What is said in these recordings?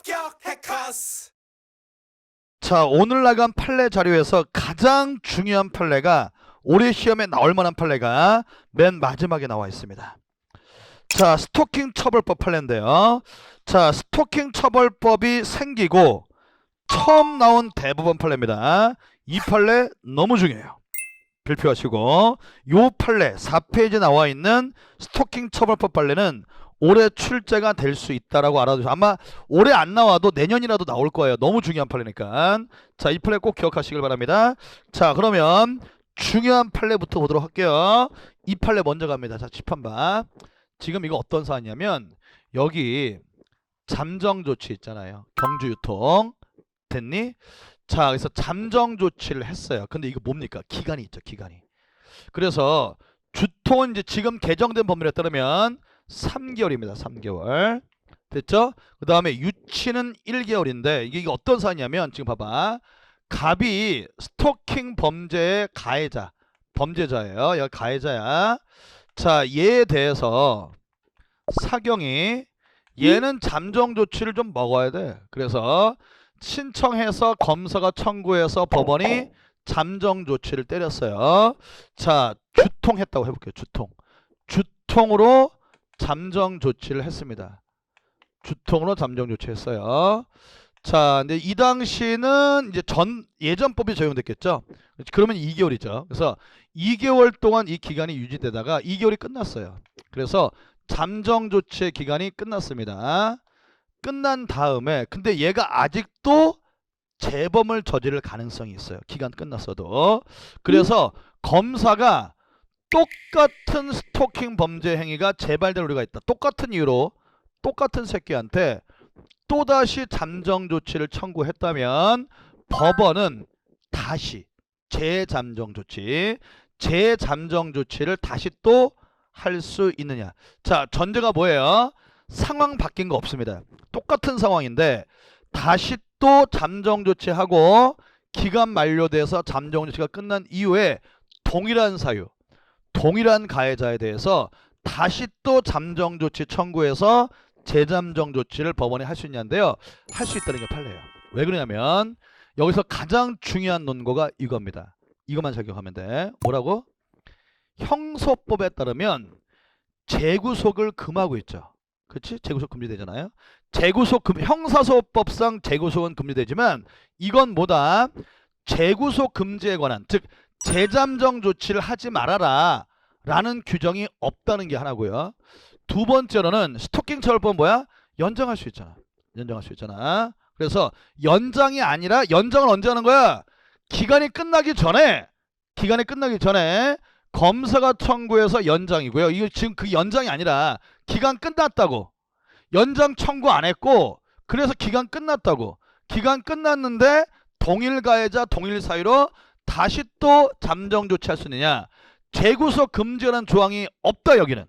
합격 해커스 자, 오늘 나간 판례 자료에서 가장 중요한 판례가 올해 시험에 나올 만한 판례가 맨 마지막에 나와 있습니다. 자, 스토킹 처벌법 판례인데요. 자, 스토킹 처벌법이 생기고 처음 나온 대법원 판례입니다. 이 판례 너무 중요해요. 발표하시고 요 판례 4페이지에 나와 있는 스토킹 처벌법 판례는 올해 출제가 될 수 있다라고 알아두세요. 아마 올해 안 나와도 내년이라도 나올 거예요. 너무 중요한 판례니까. 자, 이 판례 꼭 기억하시길 바랍니다. 자, 그러면 중요한 판례부터 보도록 할게요. 이 판례 먼저 갑니다. 자, 집한봐. 지금 이거 어떤 사안이냐면 여기 잠정 조치 있잖아요. 경주 유통 됐니? 자, 그래서 잠정 조치를 했어요. 근데 이거 뭡니까? 기간이 있죠, 기간이. 그래서 주통은 이제 지금 개정된 법률에 따르면 3개월입니다. 3개월. 됐죠? 그 다음에 유치는 1개월인데 이게 어떤 사안이냐면 지금 봐봐. 갑이 스토킹 범죄의 가해자, 범죄자예요. 여기 가해자야. 자, 얘에 대해서 사경이 얘는 잠정 조치를 좀 먹어야 돼. 그래서 신청해서 검사가 청구해서 법원이 잠정 조치를 때렸어요. 자, 주통했다고 해볼게요. 주통. 주통으로 잠정 조치를 했습니다. 주통으로 잠정 조치했어요. 자, 근데 이 당시는 이제 전 예전법이 적용됐겠죠. 그러면 2개월이죠. 그래서 2개월 동안 이 기간이 유지되다가 2개월이 끝났어요. 그래서 잠정 조치의 기간이 끝났습니다. 끝난 다음에 근데 얘가 아직도 재범을 저지를 가능성이 있어요. 기간 끝났어도. 그래서 검사가 똑같은 스토킹 범죄 행위가 재발될 우려가 있다. 똑같은 이유로 똑같은 새끼한테 또다시 잠정 조치를 청구했다면 법원은 다시 재잠정 조치, 재잠정 조치를 다시 또 할 수 있느냐. 자, 전제가 뭐예요? 상황 바뀐 거 없습니다. 똑같은 상황인데 다시 또 잠정 조치하고 기간 만료돼서 잠정 조치가 끝난 이후에 동일한 사유, 동일한 가해자에 대해서 다시 또 잠정 조치 청구해서 재잠정 조치를 법원에 할 수 있냐인데요. 할 수 있다는 게 판례예요. 왜 그러냐면 여기서 가장 중요한 논거가 이겁니다. 이것만 적용하면 돼. 뭐라고? 형소법에 따르면 재구속을 금하고 있죠. 그렇지? 재구속 금지되잖아요. 재구속 금 형사소법상 재구속은 금지되지만 이건 뭐다? 재구속 금지에 관한 즉 재잠정 조치를 하지 말아라 라는 규정이 없다는 게 하나고요. 두 번째로는 스토킹 처벌법 뭐야? 연장할 수 있잖아. 연장할 수 있잖아. 그래서 연장이 아니라 연장을 언제 하는 거야? 기간이 끝나기 전에 기간이 끝나기 전에 검사가 청구해서 연장이고요. 이거 지금 그 연장이 아니라 기간 끝났다고. 연장 청구 안 했고 그래서 기간 끝났다고. 기간 끝났는데 동일 가해자 동일 사유로 다시 또 잠정 조치할 수 있느냐? 재구속 금지라는 조항이 없다 여기는.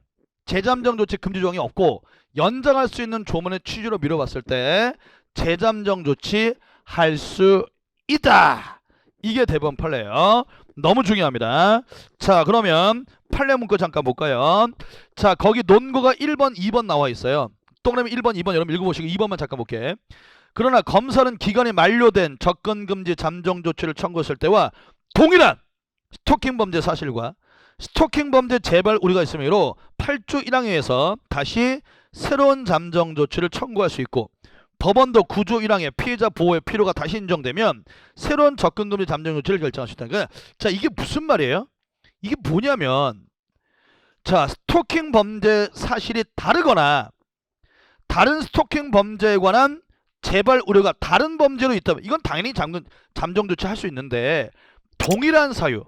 재잠정 조치 금지 조항이 없고 연장할 수 있는 조문의 취지로 미뤄봤을 때 재잠정 조치 할 수 있다. 이게 대법원 판례예요. 너무 중요합니다. 자, 그러면 판례 문구 잠깐 볼까요? 자, 거기 논거가 1번, 2번 나와 있어요. 동그라미 1번, 2번 여러분 읽어보시고 2번만 잠깐 볼게. 그러나 검사는 기간이 만료된 접근 금지 잠정 조치를 청구했을 때와 동일한 스토킹 범죄 사실과 스토킹 범죄 재발 우려가 있으므로 8조 1항에서 다시 새로운 잠정 조치를 청구할 수 있고 법원도 9조 1항의 피해자 보호의 필요가 다시 인정되면 새로운 접근 금지 잠정 조치를 결정할 수 있다는 거야. 자, 이게 무슨 말이에요? 이게 뭐냐면 자, 스토킹 범죄 사실이 다르거나 다른 스토킹 범죄에 관한 재발 우려가 다른 범죄로 있다면 이건 당연히 잠정 조치 할 수 있는데 동일한 사유,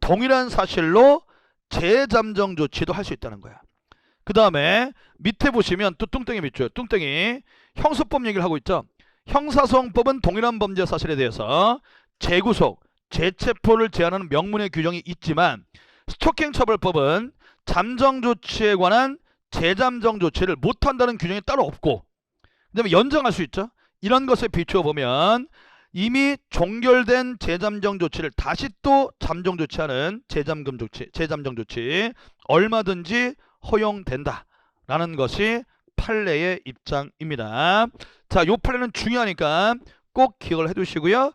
동일한 사실로 재잠정 조치도 할 수 있다는 거야. 그 다음에 밑에 보시면 또 뚱땡이 밑줄, 뚱땡이 형사법 얘기를 하고 있죠. 형사소송법은 동일한 범죄 사실에 대해서 재구속, 재체포를 제한하는 명문의 규정이 있지만 스토킹 처벌법은 잠정 조치에 관한 재잠정 조치를 못한다는 규정이 따로 없고 그다음에 연장할 수 있죠. 이런 것에 비추어 보면 이미 종결된 재잠정 조치를 다시 또 잠정 조치하는 재잠금 조치, 재잠정 조치 얼마든지 허용된다라는 것이 판례의 입장입니다. 자, 요 판례는 중요하니까 꼭 기억을 해두시고요.